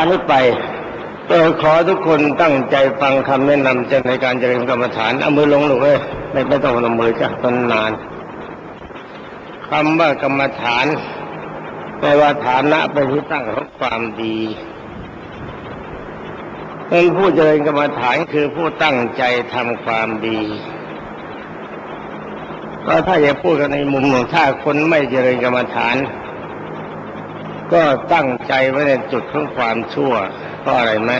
การนี้ไปก็ขอทุกคนตั้งใจฟังคำแนะนำจะในการเจริญกรรมฐานเอามือลงหนูเอ้ยไม่ไม่ต้องพนมมือจ้ะตอนนานคำว่ากรรมฐานแปลว่าฐานะเป็นที่ตั้งของความดีเป็นผู้เจริญกรรมฐานคือผู้ตั้งใจทำความดีก็ถ้าจะพูดกันในมุมของถ้าคนไม่เจริญกรรมฐาน ก็ตั้งใจไว้ในจุดของความชั่วเพราะอะไรไหม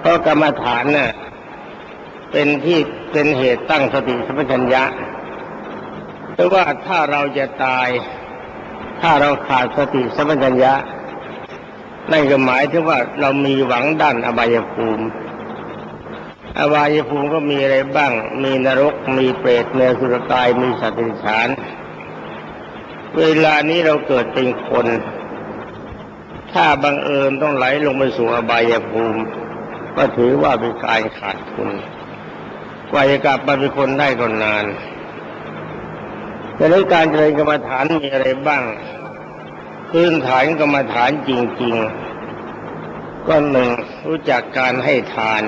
เพราะกรรมฐานเน่ะเป็นที่เป็นเหตุตั้งสติสัมปชัญญะเพราะว่าถ้าเราจะตาย ถ้าเราขาดสติสัมปชัญญะนั่นก็หมายถึงว่าเรามีหวังด้านอบายภูมิ อบายภูมิก็มีอะไรบ้าง มีนรก มีเปรตเนสุรกาย มีสัตว์ดิฉานเวลานี้เราเกิดเป็นคน ถ้าบังเอิญต้องไหลลงไปสู่อบายภูมิ ก็ถือว่าเป็นการขาดคุณกว่าจะกลับมาเป็นคนได้ก็นานแต่ในการเจริญกรรมฐานมีอะไรบ้าง พื้นฐานกรรมฐานจริง ๆ ก็หนึ่งรู้จักการให้ทาน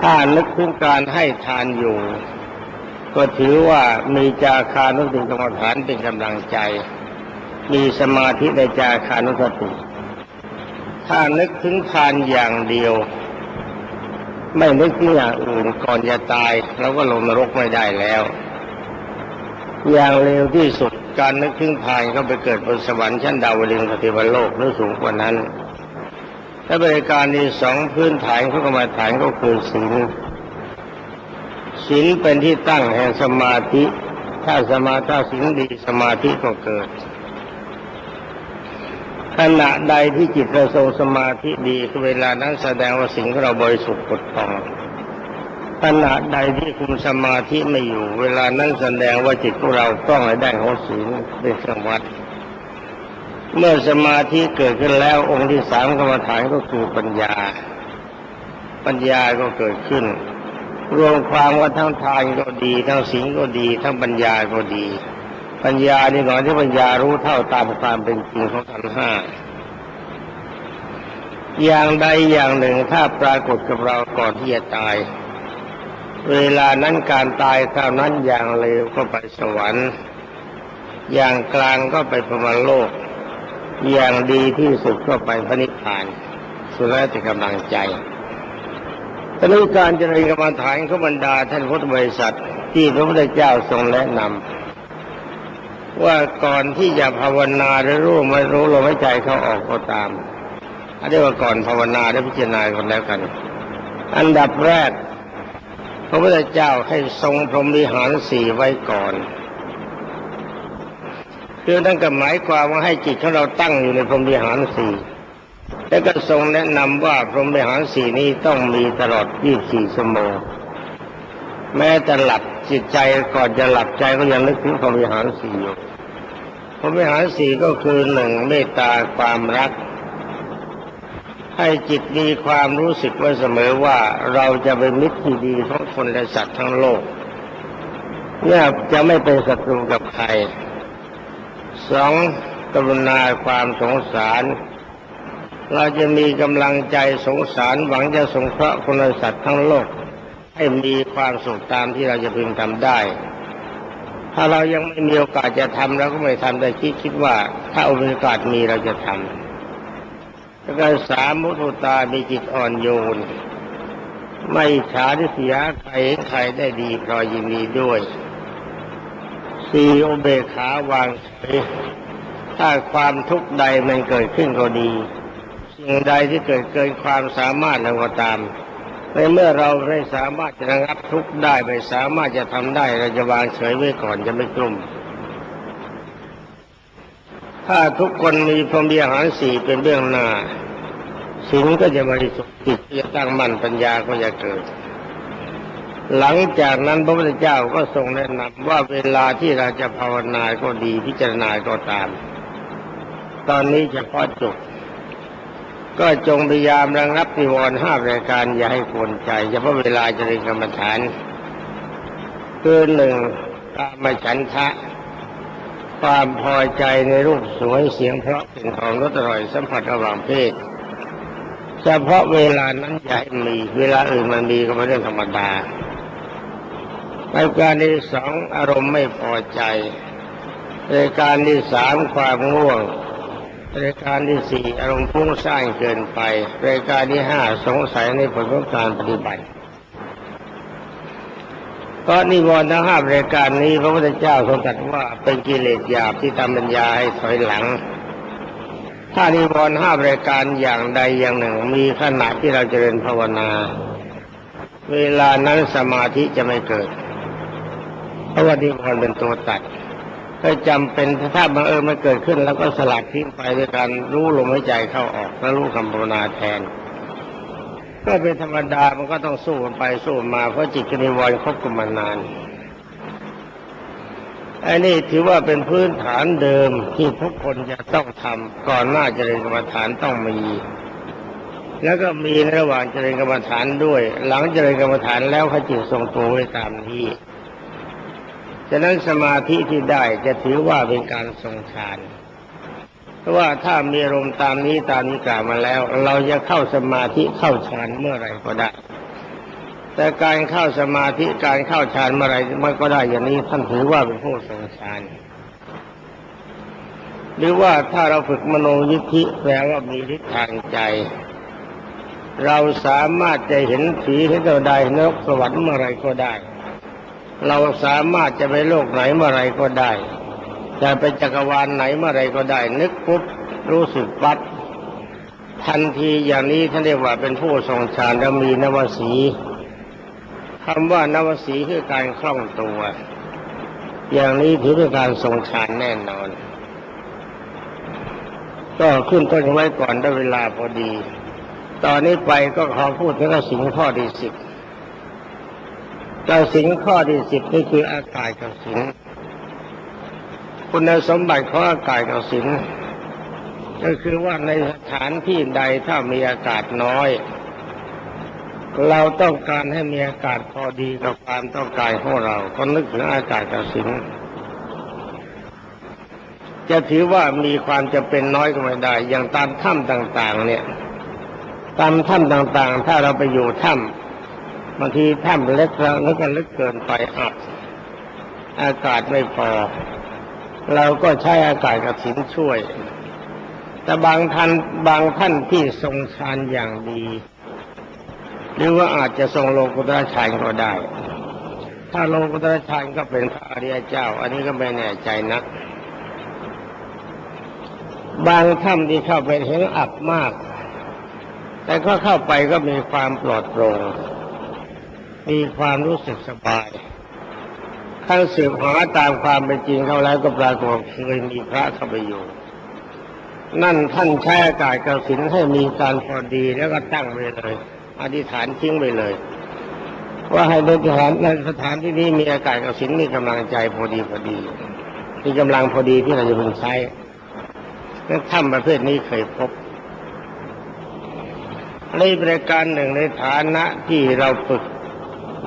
ถ้านึกถึงการให้ทานอยู่ ก็ถือว่ามีจาคานุสิกรรมฐานเป็นกำลังใจ มีสมาธิในจาคานุสติ ถ้านึกถึงทานอย่างเดียว ไม่นึกถึงอย่างอื่นก่อนจะตายเราก็ลงนรกไม่ได้แล้ว อย่างเร็วที่สุดการนึกถึงทานก็ไปเกิดบนสวรรค์ชั้นดาวดึงสติวโลกหรือสูงกว่านั้นถ้าบริการที่สองพื้นฐานของกรรมฐานก็คือศีลศีลเป็นที่ตั้งแห่งสมาธิ ถ้าสมาธิศีลดีสมาธิก็เกิด ขณะใดที่จิตเราทรงสมาธิดีคือเวลานั้นแสดงว่าสิ่งเราบริสุทธิ์ปดต้องขณะใดที่คุมสมาธิไม่อยู่ เวลานั้นแสดงว่าจิตของเราต้องในด้ของศีลเป็นเครื่องวัดเมื่อสมาธิเกิดขึ้นแล้วองค์ที่สามกรรมฐานก็คือปัญญา ปัญญาก็เกิดขึ้น รวมความว่าทั้งทานก็ดี ทั้งศีลก็ดี ทั้งปัญญาก็ดี ปัญญานี่หน่อยที่ปัญญารู้เท่าตามความเป็นจริงของขันห้าอย่างใดอย่างหนึ่งถ้าปรากฏกับเราก่อนที่จะตาย เวลานั้นการตายคราวนั้นอย่างเร็วก็ไปสวรรค์ อย่างกลางก็ไปพรมโลก อย่างดีที่สุดก็ไปพระนิพพาน สุดแล้วแต่กำลังใจตอนนี้การเจริญกรรมฐานขบรรดาท่านพุทธบริษัทที่พระพุทธเจ้าทรงแนะนำ ว่าก่อนที่จะภาวนาหรือรู้ไม่รู้ลมหายใจเขาออกก็ตามอันนี้ว่าก่อนภาวนาได้พิจารณากันแล้วกัน อันดับแรก พระพุทธเจ้าให้ทรงพรหมวิหารสี่ไว้ก่อนคือนั่นก็หมายความว่าให้จิตของเราตั้งอยู่ในพรหมวิหารสี่แล้วก็ทรงแนะนำว่าพรหมวิหารสี่นี้ต้องมีตลอด 24 ชั่วโมง แม้จะหลับจิตใจก่อนจะหลับใจก็ยังนึกถึงพรหมวิหารสี่อยู่ พรหมวิหารสี่ก็คือหนึ่งเมตตาความรัก ให้จิตมีความรู้สึกไว้เสมอว่าเราจะเป็นมิตรที่ดีของคนและสัตว์ทั้งโลกเนี่ยจะไม่เป็นศัตรูกับใครสองกรุณาความสงสาร เราจะมีกำลังใจสงสารหวังจะสงเคราะห์คนและสัตว์ทั้งโลก ให้มีความสุขตามที่เราจะพึงทำได้ ถ้าเรายังไม่มีโอกาสจะทำเราก็ไม่ทำแต่คิดคิดว่า ถ้าโอกาสมีเราจะทำแล้วก็สามมุทุตามีจิตอ่อนโยน ไม่ฉาที่เสียใครเห็นใครได้ดีพลอยยินดีด้วยสี่อุเบขาวางเฉยถ้าความทุกข์ใดมันเกิดขึ้นก็ดี สิ่งใดที่เกิดเกินความสามารถเราก็ตาม ในเมื่อเราไม่สามารถจะระงับทุกข์ได้ไม่สามารถจะทำได้เราจะวางเฉยไว้ก่อนจะไม่กลุ่ม ถ้าทุกคนมีพรหมวิหารสี่เป็นเบื้องหน้าสิ่งก็จะบริสุทธิ์จิตจะตั้งมั่นปัญญาก็จะเกิด หลังจากนั้นพระพุทธเจ้าก็ทรงแนะนำว่าเวลาที่เราจะภาวนาก็ดีพิจารณาก็ตาม ตอนนี้เฉพาะจุด ก็จงพยายามระงับนิวรณ์ห้ารายการอย่าให้กวนใจเฉพาะเวลาจะเรียนกรรมฐานคือหนึ่งกามฉันทะ ความพอใจในรูปสวยเสียงเพราะเป็นของรสอร่อยสัมผัสระหว่างเพศเฉพาะเวลานั้นอย่าให้มี เวลาอื่นมันมีก็เป็นเรื่องธรรมดาในการที่สองอารมณ์ไม่พอใจในการที่สามความง่วง รายการที่สี่อารมณ์พุ่งสร้างเกินไป รายการที่ห้าสงสัยในผลของการปฏิบัติก็นิวรณ์ทั้งห้ารายการนี้พระพุทธเจ้าทรงตรัสว่าเป็นกิเลสหยาบที่ทำปัญญาให้ถอยหลัง ถ้านิวรณ์ห้ารายการอย่างใดอย่างหนึ่ง มีขณะที่เราจเจริญภาวนา เวลานั้นสมาธิจะไม่เกิดเพราะว่านิวรณ์เป็นตัวตัด ก็จำเป็นถ้าบังเอิญมันเกิดขึ้น แล้วก็สลัดทิ้งไปด้วยการรู้ลมหายใจเข้าออกแล้วรู้คำภาวนาแทน ก็เป็นธรรมดามันก็ต้องสู้กันไปสู้มาเพราะจิตกนิวรณ์คบกันมานานอันนี้ถือว่าเป็นพื้นฐานเดิมที่ทุกคนจะต้องทำก่อนหน้าเจริญกรรมฐานต้องมี แล้วก็มีในระหว่างเจริญกรรมฐานด้วย หลังเจริญกรรมฐานแล้วขจิตทรงตัวไว้ตามนี้ ฉะนั้นสมาธิที่ได้จะถือว่าเป็นการทรงฌานเพราะว่าถ้ามีอารมณ์ตามนี้ตามนี้กล่าวมาแล้ว เราจะเข้าสมาธิเข้าฌานเมื่อไรก็ได้ แต่การเข้าสมาธิการเข้าฌานเมื่อไรมันก็ได้อย่างนี้ท่านถือว่าเป็นผู้ทรงฌานหรือว่าถ้าเราฝึกมโนยิทธิแปลว่ามีทิศทางใจ เราสามารถจะเห็นผีเห็นตัวใดนรกสวรรค์เมื่อไรก็ได้ เราสามารถจะไปโลกไหนเมื่อไรก็ได้ จะไปจักรวาลไหนเมื่อไรก็ได้ นึกปุ๊บรู้สึกปั๊บทันทีอย่างนี้ท่านเรียกว่าเป็นผู้ทรงฌานและมีนวสีคำว่านวสีคือการคล่องตัว อย่างนี้ถือเป็นการทรงฌานแน่นอน ก็ขึ้นต้นไว้ก่อนได้เวลาพอดี ตอนนี้ไปก็ขอพูดถึงสิ่งข้อที่สิบ กสิงข้อที่สิบนี่คืออากาศกับสิงคุณสมบัติของอากาศกับสิงก็คือว่าในสถานที่ใดถ้ามีอากาศน้อย เราต้องการให้มีอากาศพอดีกับความต้องการของเรา ก็นึกถึงอากาศกับสิงจะถือว่ามีความจะเป็นน้อยก็ไม่ได้ อย่างตามถ้ำต่าง ๆ เนี่ย ตามถ้ำต่างๆ ถ้าเราไปอยู่ถ้ำ บางทีถ้ำเล็กแล้วก็ลึกเกินไปอับอากาศไม่พอเราก็ใช้อากาศกับสินช่วย แต่บางท่านบางท่านที่ทรงฌานอย่างดี หรือว่าอาจจะทรงโลกุตระฌานก็ได้ ถ้าโลกุตระฌานก็เป็นพระอริยเจ้า อันนี้ก็ไม่แน่ใจนักบางถ้ำที่เข้าไปเห็นอับมาก แต่ก็เข้าไปก็มีความปลอดโปร่ง มีความรู้สึกสบายท่านสืบหาตามความเป็นจริงเขาแล้วก็ปรากฏเคยมีพระเข้าไปอยู่นั่นท่านใช้อากาศกระสินให้มีการพอดีแล้วก็ตั้งไว้เลยอธิษฐานทิ้งไปเลย ว่าให้ในสถานในสถานที่นี้มีอากาศกระสินมีกำลังใจพอดีพอดีมีกำลังพอดีที่เราจะพึงใช้นั่นถ้ำประเภทนี้เคยพบในบริการหนึ่งในฐานะที่เราฝึก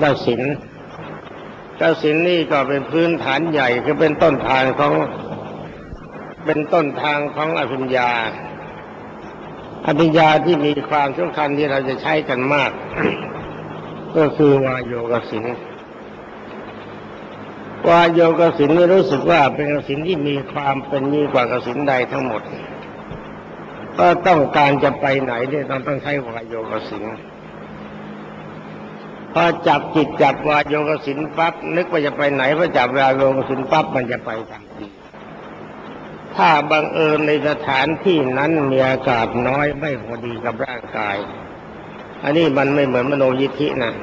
กสินกสินนี่ก็เป็นพื้นฐานใหญ่คือเป็นต้นทางของเป็นต้นทางของอภิญญาอภิญญาที่มีความสำคัญที่เราจะใช้กันมาก ก็คือวายโยกสินวายโยกสินนี่รู้สึกว่าเป็นกสินที่มีความเป็นยิ่งกว่ากสินใดทั้งหมด ก็ต้องการจะไปไหนเนี่ยต้องต้องใช้วายโยกสิน พอจับจิตจับวาโยกสินปั๊บนึกว่าจะไปไหนพอจับวาโยกสินปั๊บมันจะไปทันทีถ้าบังเอิญในสถานที่นั้นมีอากาศน้อยไม่พอดีกับร่างกาย อันนี้มันไม่เหมือนมโนยิธินะ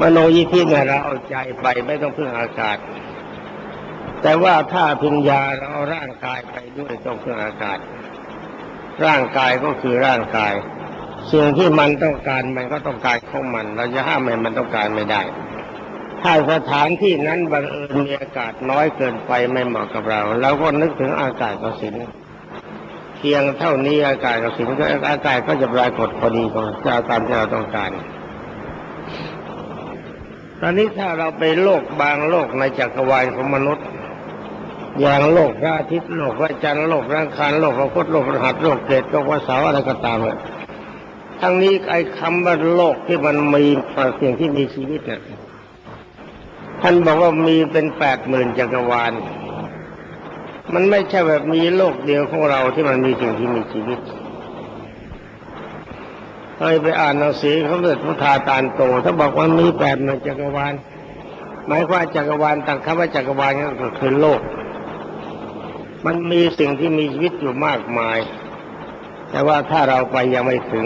มโนยิธิเนี่ยเราเอาใจไปไม่ต้องพึ่งอากาศ แต่ว่าถ้าพิญญาเราเอาร่างกายไปด้วยต้องพึ่งอากาศ ร่างกายก็คือร่างกาย สิ่งที่มันต้องการมันก็ต้องการของมัน เราจะห้ามมันมันต้องการไม่ได้ ถ้าสถานที่นั้นบังเอิญมีอากาศน้อยเกินไปไม่เหมาะกับเราเราก็นึกถึงอากาศกสินเพียงเท่านี้อากาศกสินก็อากาศก็จะปรากฏพอดีขอจะตามที่เราต้องการ ตอนนี้ถ้าเราไปโลกบางโลกในจักรวาลของมนุษย์อย่างโลกพระอาทิตย์โลกพระจันทร์โลกร่างคารโลกพระพุธโลกพระหัตโลกเกตโลกพระเสาอะไรก็ตามเลย ทั้งนี้ไอ้คำว่าโลกที่มันมีสิ่งที่มีชีวิตเนี่ยท่านบอกว่ามีเป็นแปดหมื่นจักรวาล มันไม่ใช่แบบมีโลกเดียวของเราที่มันมีสิ่งที่มีชีวิตเคยไปอ่านหนังสือเขาเกิดพุทธาตานโตถ้าบอกว่ามีแปดหมื่นจักรวาล หมายความจักรวาลต่างคำว่าจักรวาลก็คือโลก มันมีสิ่งที่มีชีวิตอยู่มากมาย แต่ว่าถ้าเราไปยังไม่ถึง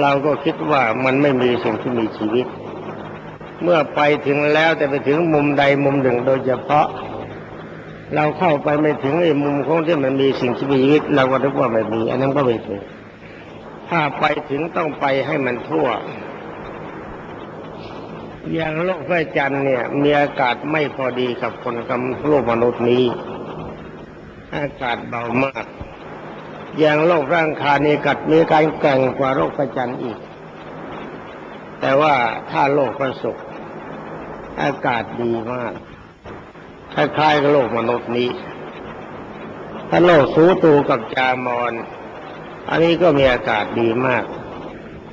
เราก็คิดว่ามันไม่มีสิ่งที่มีชีวิต เมื่อไปถึงแล้วแต่ไปถึงมุมใดมุมหนึ่งโดยเฉพาะ เราเข้าไปไม่ถึงไอ้มุมของที่มันมีสิ่งที่มีชีวิต เราก็นึกว่าไม่มีอันนั้นก็ไม่ถึงถ้าไปถึงต้องไปให้มันทั่วอย่างโลกพระจันทร์เนี่ย มีอากาศไม่พอดีกับคนกับโลกมนุษย์นี้ อากาศเบามาก อย่างโลกร่างคานี่กัดมีการแก่งกว่าโลกพระจันอีก แต่ว่าถ้าโลกพระศุกอากาศดีมากคล้ายๆกับโลกมนุษย์นี้ ถ้าโลกสูตูกับจามอน อันนี้ก็มีอากาศดีมาก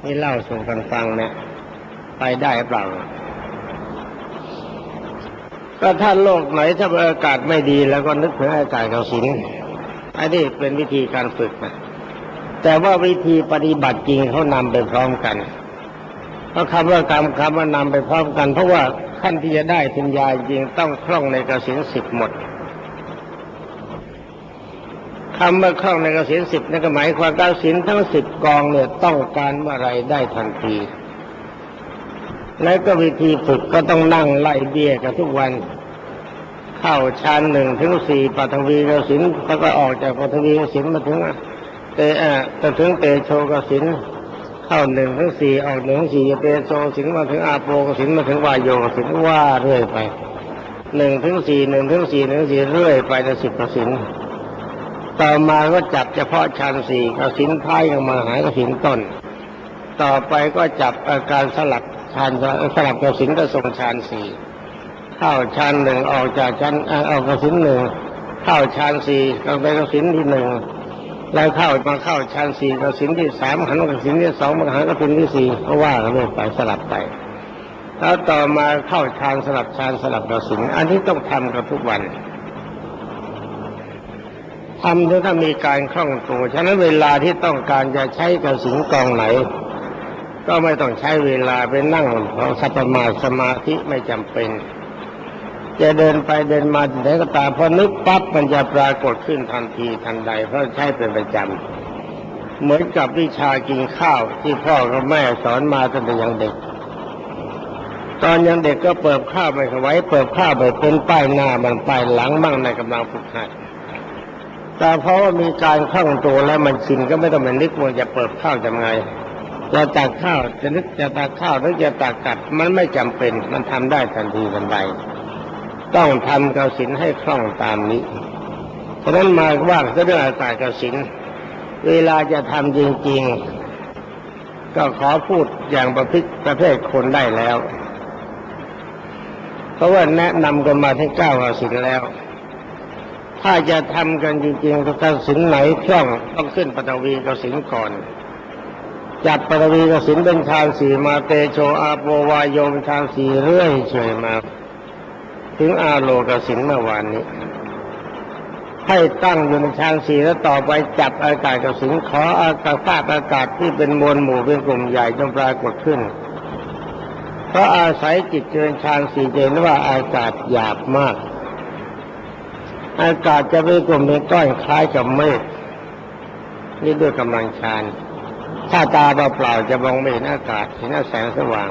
นี่เล่าสู่กันฟังเนี่ยไปได้เปล่าก็ถ้าโลกไหนถ้าอากาศไม่ดีแล้วก็นึกถึงอากาศเกาสิน อันนี้เป็นวิธีการฝึกนะแต่ว่าวิธีปฏิบัติจริงเขานำไปพร้อมกันเพราะคำว่ากรรมคำว่านำไปพร้อมกัน เพราะว่าขั้นที่จะได้ปัญญาจริงต้องคล่องในกระสินสิบหมดคำว่าคล่องในกระสินสิบนั่นก็หมายความกระสินทั้งสิบกองเนี่ยต้องการเมื่อไรได้ทันทีแล้วก็วิธีฝึกก็ต้องนั่งไล่เบี้ยกันทุกวัน เข้าชันหนึ่งถึงสี่ปัทวีกสินแล้วก็ออกจากปัทวีกสินมาถึงเตอะจะถึงเตโชกสินเข้าหนึ่งถึงสี่ออกหนึ่งถึงสี่เตโชสินมาถึงอาโปกสินมาถึงวายโยกสินว่าเรื่อยไปหนึ่งถึงสี่หนึ่งถึงสี่หนึ่งสี่เรื่อยไปจนสิบกสินต่อมาก็จับเฉพาะชันสี่กสินท้ายกันมาหายกสินต้น ต่อไปก็จับอาการสลับชานสลับกสินก็ทรงชานสี่ เข้าชานหนึ่งออกจากชั้นออกกสินหนึ่งเข้าชานสี่ก็ไปกระสินที่หนึ่งแล้วเข้ามาเข้าชานสี่กระสินที่สามหันกระสินที่สองมาหันกระสินที่สี่ก็ว่ากันไปสลับไปแล้วต่อมาเข้าชานสลับชานสลับกระสินอันนี้ต้องทำกันทุกวันทำถ้ามีการคล่องตัวฉะนั้นเวลาที่ต้องการจะใช้กระสินกองไหน ก็ไม่ต้องใช้เวลาไปนั่งของสัพมาสมาธิไม่จำเป็น จะเดินไปเดินมาที่ไหนก็ตามพอนึกปั๊บมันจะปรากฏขึ้นทันทีทันใด เพราะใช้เป็นประจำเหมือนกับวิชากินข้าวที่พ่อกับแม่สอนมาตั้งแต่ยังเด็ก ตอนยังเด็กก็เปิดข้าวไปไว้ เปิดข้าวไปเป็นป้ายหน้ามันป้ายหลังมั่งในกำลังฝึกหัดแต่เพราะว่ามีการคล่องตัวแล้วมันชินก็ไม่ต้องมานึกว่าจะเปิดข้าวทำไงจะตักข้าวจะนึกจะตักข้าวหรือจะตักกัดมันไม่จำเป็นมันทำได้ทันทีทันใด ต้องทำกสินให้คล่องตามนี้ฉะนั้นมาว่าเรื่องอากากสิน เวลาจะทำจริง ๆ ก็ขอพูดอย่างประพิประเภทคนได้แล้ว เพราะว่าแนะนำกันมาที่เก้ากสินแล้ว ถ้าจะทำกันจริงๆกสินไหนคล่องต้องขึ้นปฐวีกสินก่อนจับปฐวีกสินเป็นฌานสี่มาเตโชอาโปวายโยมฌานสี่เรื่อยเฉยมา ถึงอาโลกสินเมื่อวานนี้ ให้ตั้งอยู่ในฌานสี่แล้วต่อไปจับอากาศกับสินขออากาศธาตุอากาศที่เป็นมวลหมู่เป็นกลุ่มใหญ่จงปรากฏขึ้น เพราะอาศัยจิตเจริญฌานสี่เจนว่าอากาศหยาบมาก อากาศจะเป็นกลุ่มเป็นก้อนคล้ายกับเมฆนี่ด้วยกำลังฌานถ้าตาเปล่าๆจะมองไม่เห็นอากาศเห็นแสงสว่าง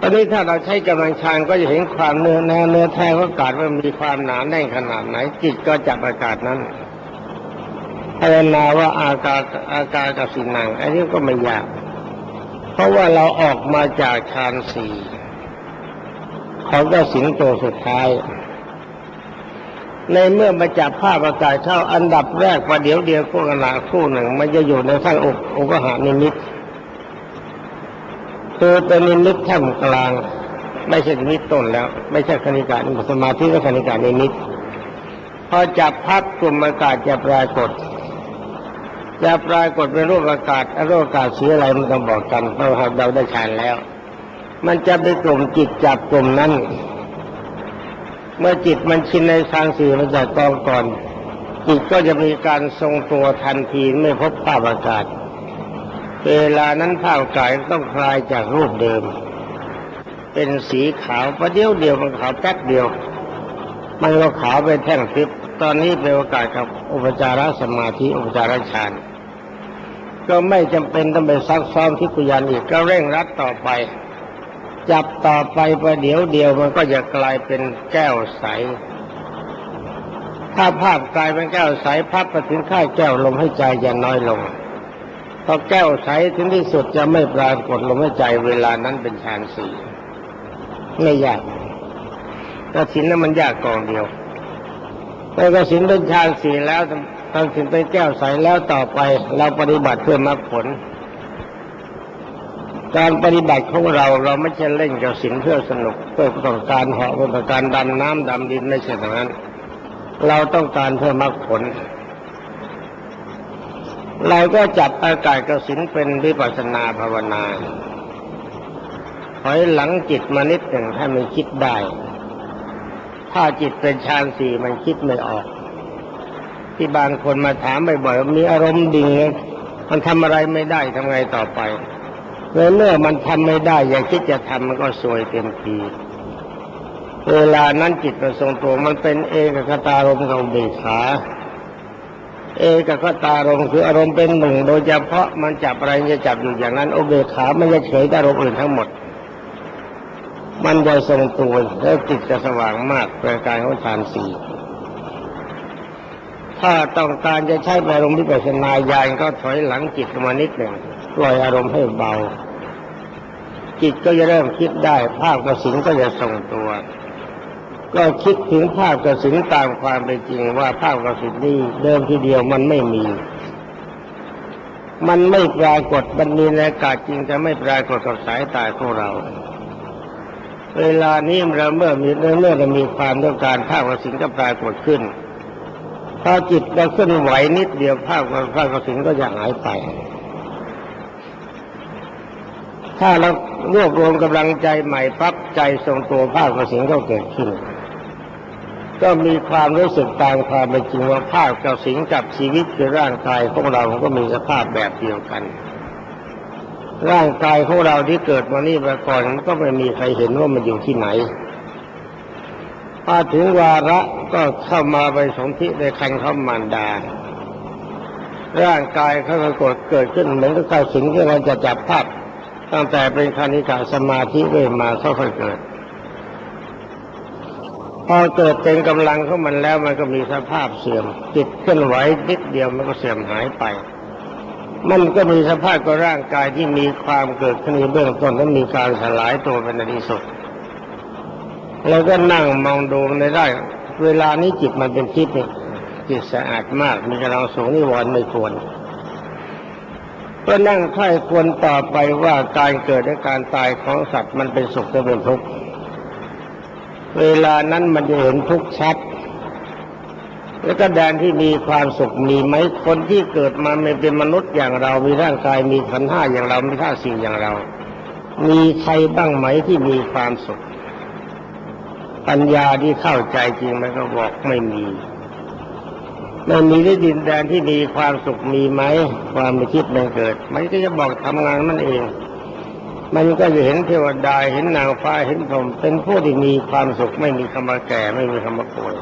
ตอนนี้ถ้าเราใช้กำลังฌานก็จะเห็นความเนื้อแน่เนื้อแท้ของอากาศว่ามีความหนาแน่นขนาดไหนจิตก็จับอากาศนั้นภาวนาว่าอากาศอากาศกับสินังอันนี้ก็ไม่ยาก เพราะว่าเราออกมาจากฌานสี่เขาก็สิงโตสุดท้าย ในเมื่อมาจับภาพอากาศเข้าอันดับแรกว่าเดี๋ยวเดียวพวกขณะคู่หนึ่ง มันจะอยู่ในขั้นอกอกหานิมิต คือเป็นนิมิตท่ามกลาง ไม่ใช่นิมิตต้นแล้ว ไม่ใช่คณิกาสมาธิก็คณิกานิมิตพอจับพับกลุ่มอากาศจะปรากฏจะปรากฏเป็นรูปอากาศรูปอากาศสีอะไรมันต้องบอกกันเราเราได้ฌานแล้ว มันจะไปกลุ่มจิตจับกลุ่มนั้น เมื่อจิตมันชินในทางสีมันจะกองก่อนจิตก็จะมีการทรงตัวทันทีไม่พบภาพอากาศ เวลานั้นภาพอากาศต้องคลายจากรูปเดิม เป็นสีขาวประเดี๋ยวเดียวมันขาวแป๊บเดียว มันก็ขาวไปแท่งทิพย์ตอนนี้เป็นโอกาสกับอุปจารสมาธิอุปจารฌานก็ไม่จำเป็นต้องไปซักซ้อมที่กุยานอีกก็เร่งรัดต่อไป จับต่อไปประเดี๋ยวเดียวมันก็จะกลายเป็นแก้วใส ถ้าภาพกลายเป็นแก้วใสพับไปถึงค่าแก้วลมให้ใจจะน้อยลง อแก้วใสถึงที่สุดจะไม่ปรากฏลมให้ใจเวลานั้นเป็นฌานสี่ไม่ยากแต่สินนั้นมันยากกองเดียวแต่กสินเป็นฌานสี่แล้วทำสินเป็นแก้วใสแล้วต่อไปเราปฏิบัติเพื่อมรรคผล การปฏิบัติของเราเราไม่ใช่เล่นกับสินเพื่อสนุกเพื่อต้องการเหาะเพื่อการดำน้ำดำดินไม่ใช่อย่างนั้น เราต้องการเพื่อมรรคผล เราก็จับอากาศกสินเป็นวิปัสนาภาวนาถอยหลังจิตมานิดหนึ่งให้มันคิดได้ ถ้าจิตเป็นฌานสี่มันคิดไม่ออก ที่บางคนมาถามบ่อยๆมีอารมณ์ดิ่งมันทำอะไรไม่ได้ทำไงต่อไปเมื่อมันทำไม่ได้ อย่าคิดจะทำมันก็สวยเต็มทีเวลานั้นจิตมันทรงตัวมันเป็นเอกคตารมณ์ของเบขา เอกคตารมณ์คืออารมณ์เป็นหนึ่ง โดยเฉพาะมันจับอะไรจะจับอยู่อย่างนั้นโอเบขาไม่จะเฉยอารมณ์อื่นทั้งหมด มันจะทรงตัวแล้วจิตจะสว่างมากป็นการของฌานสี่ถ้าต้องการจะใช้อารมณ์ที่เป็นนายานก็ถอยหลังจิตมานิดหนึ่งปล่อยอารมณ์ให้เบา จิตก็จะเริ่มคิดได้ภาพกระสินก็จะทรงตัว ก็คิดถึงภาพกระสินตามความเป็นจริงว่าภาพกระสินนี้เดิมทีเดียวมันไม่มี มันไม่ปรากฏมันมีในอากาศจริงแต่ไม่ปรากฏกับสายตาของเรา เวลานี้เราเมื่อมีเมื่อเรามีความต้องการภาพกระสินก็ปรากฏขึ้นพอจิตเราเคลื่อนไหวนิดเดียวภาพภาพกระสินก็จะหายไป ถ้าเรารวบรวมกำลังใจใหม่ปั๊บใจทรงตัวภาพกระสินก็เกิดขึ้น ก็มีความรู้สึกตามความเป็นจริงว่าภาพกระสินกับชีวิตคือร่างกายของเราก็มีสภาพแบบเดียวกัน ร่างกายของเราที่เกิดมานี่มาก่อนก็ไม่มีใครเห็นว่ามันอยู่ที่ไหนพอถึงวาระก็เข้ามาไปสมทิในคันเขามารดา ร่างกายเขาก็กดเกิดขึ้นเหมือนกับเข้าสิงที่เราจะจับภาพตั้งแต่เป็นคณิกาสมาธิเรื่อยมาค่อยเกิด อเกิดเป็นกำลังของมันแล้วมันก็มีสภาพเสื่อมจิตเคลื่อนไหวนิดเดียวมันก็เสื่อมหายไป มันก็มีสภาพกับร่างกายที่มีความเกิดขึ้นในเบื้องต้นและมีการสลายตัวเป็นในที่สุดแล้วก็นั่งมองดูในได้ เวลานี้จิตมันเป็นทิพย์นี่จิตสะอาดมาก มีกำลังสูงนิวรณ์ไม่ควรก็นั่งค่อยควรต่อไปว่าการเกิดและการตายของสัตว์มันเป็นสุขหรือเป็นทุกข์ เวลานั้นมันจะเห็นทุกข์ชัด แล้วก็แดนที่มีความสุขมีไหมคนที่เกิดมาไม่เป็นมนุษย์อย่างเรา มีร่างกายมีขันห้าอย่างเรา มีท่าสิ่งอย่างเรา มีใครบ้างไหมที่มีความสุข ปัญญาที่เข้าใจจริงมันก็บอกไม่มีมันมีได้ดินแดนที่มีความสุขมีไหมความไม่คิดมันเกิด มันก็จะบอกทำงานมันเอง มันก็จะเห็นเทวดาเห็นนางฟ้าเห็นพรหมเป็นผู้ที่มีความสุขไม่มีคำว่าแก่ไม่มีคำว่าป่วย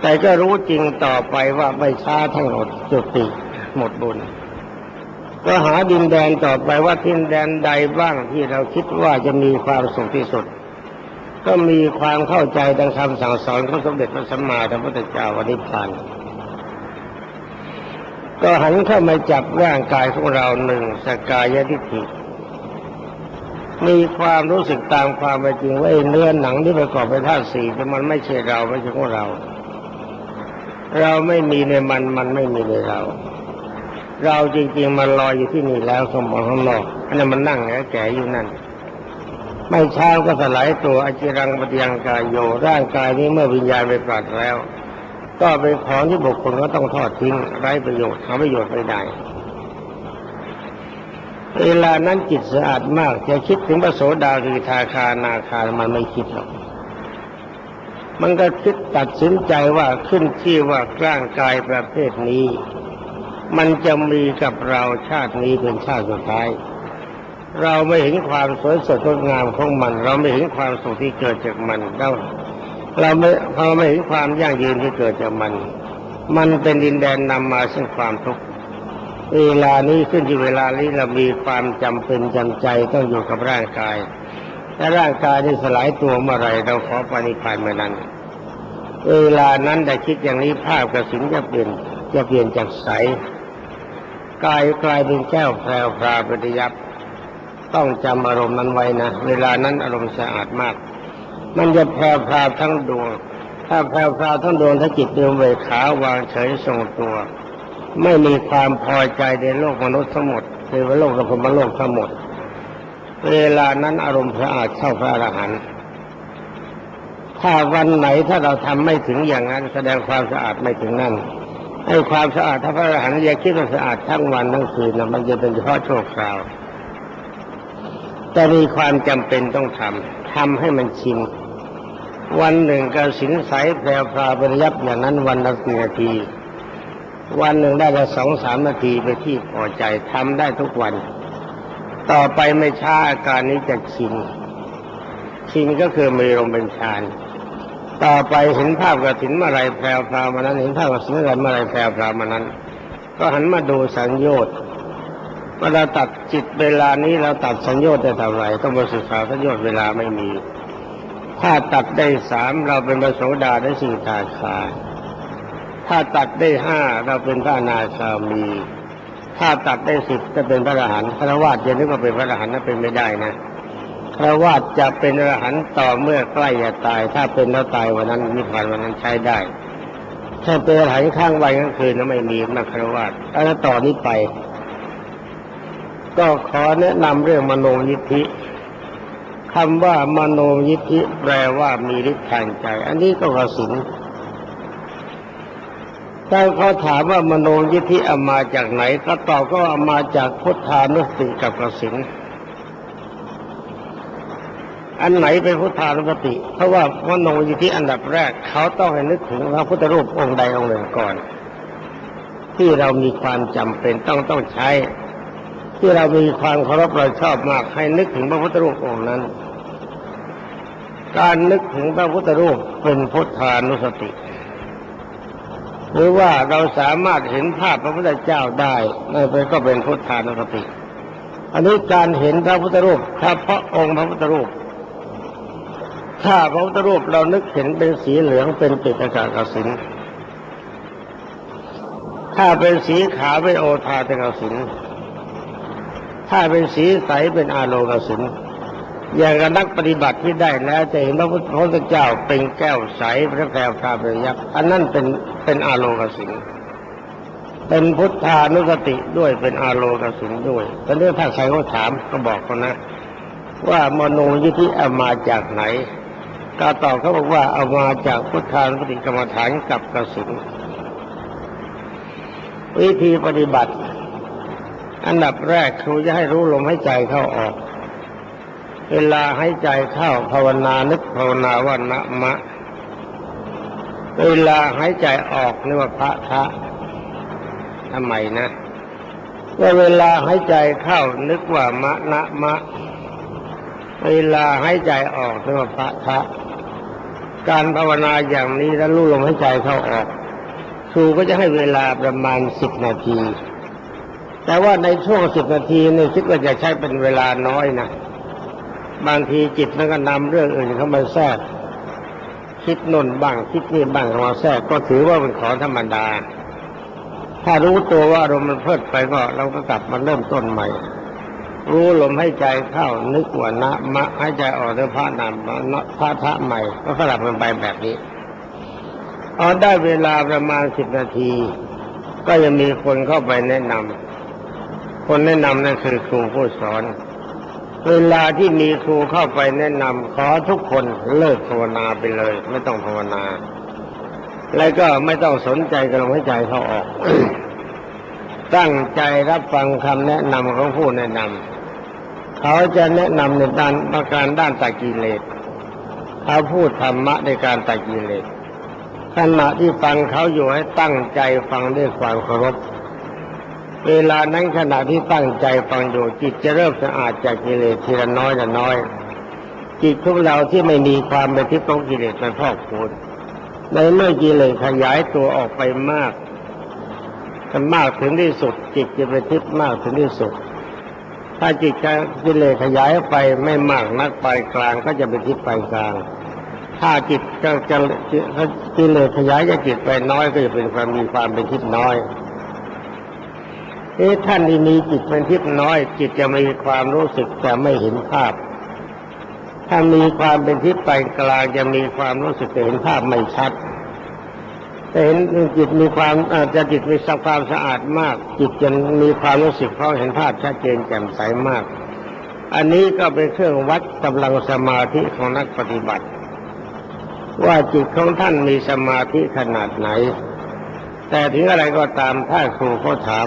แต่ก็รู้จริงต่อไปว่าไม่ช้าทั้งหมดจุติหมดบุญ ก็หาดินแดนต่อไปว่าดินแดนใดบ้างที่เราคิดว่าจะมีความสุขที่สุด ก็มีความเข้าใจดังคำสั่งสอนของสมเด็จพระสัมมาสัมพุทธเจ้าวันนิพพานก็หันเข้ามาจับร่างกายของเราหนึ่งสกายทิฏฐิ มีความรู้สึกตามความเป็นจริงว่าเนื้อหนังที่ประกอบไปธาตุสี่แต่มันไม่ใช่เราไม่ใช่ของเรา เราไม่มีในมันมันไม่มีในเรา เราจริง ๆ มันลอยอยู่ที่นี่แล้วสมองข้างนอกอันนั้นมันนั่งแก่อยู่นั่นไม่เช้าก็สลายตัวอจิรังปฏิยังกายโยร่างกายนี้เมื่อวิญญาณไปปราดแล้ว ก็เป็นของที่บุคคลก็ต้องทอดทิ้งไร้ประโยชน์หาประโยชน์ไม่ได้ เวลานั้นจิตสะอาดมากจะคิดถึงพระโสดาคือทาคานาคามันไม่คิดหรอกมันก็คิดตัดสินใจว่าขึ้นที่ว่าร่างกายประเภทนี้ มันจะมีกับเราชาตินี้เป็นชาติสุดท้าย เราไม่เห็นความสวยสดงดงามของมัน เราไม่เห็นความสุขที่เกิดจากมันเราเราไม่เราไม่เห็นความยั่งยืนที่เกิดจากมัน มันเป็นดินแดนนำมาซึ่งความทุกข์ เวลานี้ขึ้นที่เวลานี้เรามีความจำเป็นจำใจต้องอยู่กับร่างกายและร่างกายที่สลายตัวเมื่อไรเราขอปณิพานเมื่อนั้น เวลานั้นได้คิดอย่างนี้ภาพกระสินจะเปลี่ยนจะเปลี่ยนจากใสกายกลายเป็นแก้วแพรวพราปฏิยับต้องจำอารมณ์นั้นไว้นะ เวลานั้นอารมณ์สะอาดมาก มันจะแพรวพราทั้งดวง ถ้าแพรวพราทั้งดวงถ้าจิตเดิมเวขาวางเฉยทรงตัว ไม่มีความพอใจในโลกมนุษย์ทั้งหมดในโลกและพมโลกทั้งหมด เวลานั้นอารมณ์สะอาดเข้าพระอรหันต์ถ้าวันไหนถ้าเราทำไม่ถึงอย่างนั้น แสดงความสะอาดไม่ถึงนั่นให้ความสะอาดถ้าพระอรหันต์อย่าคิดว่าสะอาดทั้งวันทั้งคืนนะมันจะเป็นเฉพาะชั่วคราว แต่มีความจำเป็นต้องทำทำให้มันชินวันหนึ่งกสินใสแพรวพราปริยับอย่างนั้นวันละสี่นาที วันหนึ่งได้ละสองสามนาทีไปที่พอใจทำได้ทุกวัน ต่อไปไม่ช้าอาการนี้จะชินชินก็คือมีลมเป็นฌานต่อไปเห็นภาพกระถินเมื่อไรแพรวพราวมานั้น เห็นภาพกระถินเมื่อไรเมื่อไรแพรวพราวมานั้น ก็หันมาดูสัญญาณเมื่อเราตัดจิตเวลานี้เราตัดสัญญาณได้เท่าไหร่ต้องมาศึกษาสัญญาณเวลาไม่มี ถ้าตัดได้สามเราเป็นพระโสดาได้สี่ทาคา ถ้าตัดได้ห้าเราเป็นพระอนาคามี ถ้าตัดได้สิบจะเป็นพระอรหันต์พระวาสจะนึกว่าเป็นพระอรหันต์นั้นเป็นไม่ได้นะพระวาสจะเป็นอรหันต์ต่อเมื่อใกล้จะตาย ถ้าเป็นแล้วตายวันนั้นนิพพานวันนั้นใช้ได้ถ้าเป็นอรหันต์ข้างวันกลางคืนนั้นไม่มีนักพระวาสแล้วต่อนนี้ไป ก็ขอแนะนำเรื่องมโนยิทธิคำว่ามโนยิทธิแปลว่ามีฤทธิ์ทางใจ อันนี้ก็กสิน ถ้าเขาถามว่ามโนยิทธิเอามาจากไหนก็ตอบก็เอามาจากพุทธานุสติกับกสินอันไหนเป็นพุทธานุสติ เพราะว่ามโนยิทธิอันดับแรก เขาต้องให้นึกถึงพระพุทธรูปองค์ใดองค์หนึ่งก่อน ที่เรามีความจำเป็นต้องต้องใช้ ที่เรามีความเคารพเราชอบมาก ให้นึกถึงพระพุทธรูปองค์นั้น การนึกถึงพระพุทธรูปเป็นพุทธานุสติ หรือว่าเราสามารถเห็นภาพพระพุทธเจ้าได้นั่นเป็นก็เป็นพุทธานุสติ อันนี้การเห็นพระพุทธรูปถ้าพระองค์พระพุทธรูป ถ้าพระพุทธรูปเรานึกเห็นเป็นสีเหลืองเป็นปิตกากสินถ้าเป็นสีขาวเป็นโอทาตกสินถ้าเป็นสีใสเป็นอาโลกสินอย่างกับนักปฏิบัติที่ได้แล้วจะเห็นพระพุทธเจ้าเป็นแก้วใสพระแพรวพราเป็นยักษ์อันนั้นเป็น เป็นอาโลกสินเป็นพุทธานุสติด้วยเป็นอาโลกสินด้วยแต่เรื่องถ้าใครเขาถามก็บอกเขานะ ว่ามโนยิทธิเอามาจากไหนก็ตอบเขาบอกว่าเอามาจากพุทธานุสติกรรมฐานกับกสินวิธีปฏิบัติ อันดับแรกครูจะให้รู้ลมหายใจเข้าออก เวลาหายใจเข้าภาวนานึกภาวนาว่านะมะ เวลาหายใจออกนึกว่าพระทะทำไมนะว่าเวลาหายใจเข้านึกว่ามะนะมะ เวลาหายใจออกนึกว่าพระทะการภาวนาอย่างนี้แล้วรู้ลมหายใจเข้าออกครูก็จะให้เวลาประมาณสิบนาที แต่ว่าในช่วงสิบนาทีนี่คิดว่าจะใช้เป็นเวลาน้อยนะ บางทีจิตมันก็นำเรื่องอื่นเข้ามาแทรก คิดนนบ้างคิดนี่บ้างเข้ามาแทรกก็ถือว่าเป็นของธรรมดา ถ้ารู้ตัวว่าอารมมันเพลิดไปก็เราก็กลับมาเริ่มต้นใหม่ รู้ลมให้ใจเข้านึกว่านะมะให้ใจออกด้วยพระนามนะพระทะใหม่ ก็สลับกันไปแบบนี้พอาได้เวลาประมาณสิบนาที ก็ยังมีคนเข้าไปแนะนำคนแนะนำนั่นคือครูผู้สอน เวลาที่มีครูเข้าไปแนะนำขอทุกคนเลิกภาวนาไปเลย ไม่ต้องภาวนา แล้วก็ไม่ต้องสนใจกับลมหายใจเขาออก ตั้งใจรับฟังคำแนะนำของผู้แนะนำเขาจะแนะนำในด้านประการด้านตัดกิเลสเขาพูดธรรมะในการตัดกิเลสขณะที่ฟังเขาอยู่ให้ตั้งใจฟังด้วยความเคารพ เวลานั้นขณะที่ตั้งใจฟังอยู่จิตจะเริ่มสะอาดจากกิเลสทีละน้อยละน้อย จิตของเราที่ไม่มีความเป็นทิพย์ของกิเลสมันพอกพูนในเมื่อกิเลสขยายตัวออกไปมากมันมากถึงที่สุด จิตจะเป็นทิพย์มากถึงที่สุด ถ้าจิตกิเลสขยายไปไม่มากนักปลายกลางก็จะเป็นทิพย์ปลายกลาง ถ้าจิตก็จะกิเลสขยายจากจิตไปน้อยก็จะเป็นความมีความเป็นทิพย์น้อย เอ๊ะท่านที่มีจิตเป็นทิพย์น้อย จิตจะมีความรู้สึกแต่ไม่เห็นภาพ ถ้ามีความเป็นทิพย์ปานกลางจะมีความรู้สึกแต่เห็นภาพไม่ชัดแต่เห็นจิตมีความอาจจะจิตมีสความสะอาดมาก จิตจะมีความรู้สึกเพราะเห็นภาพชัดเจนแจ่มใสมาก อันนี้ก็เป็นเครื่องวัดกำลังสมาธิของนักปฏิบัติ ว่าจิตของท่านมีสมาธิขนาดไหน แต่ถึงอะไรก็ตามถ้าครูเขาถาม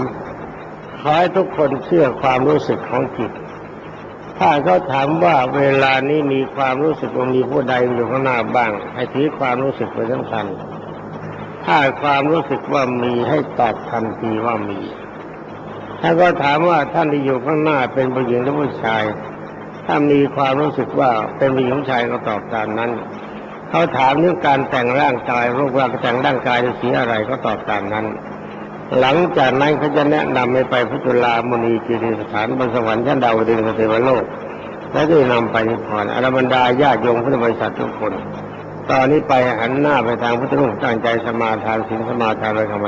ขอให้ทุกคนเชื่อความรู้สึกของจิต ถ้าเขาถามว่าเวลานี้มีความรู้สึกว่ามีผู้ใดอยู่ข้างหน้าบ้าง ให้ถือความรู้สึกเป็นสำคัญ ถ้าความรู้สึกว่ามีให้ตอบทันทีว่ามี ถ้าก็ถามว่าท่านที่อยู่ข้างหน้าเป็นผู้หญิงหรือผู้ชาย ถ้ามีความรู้สึกว่าเป็นผู้หญิงชายก็ตอบตามนั้นเขาถามเรื่องการแต่งร่างกายรูปร่างแต่งร่างกายจะสีอะไรก็ตอบตามนั้น หลังจากนั้นเขาจะแนะนำให้ไปพุทธลามณีจิริสถานบนสวรรค์ชั้นดาวดึงสเทวโลก และได้นำไปนิพพานอรบรรดาญาติโยมพุทธบริษัททุกคน ตอนนี้ไปหันหน้าไปทางพุทธรูปตั้งใจสมาทานศีลสมาทานเลยธรรม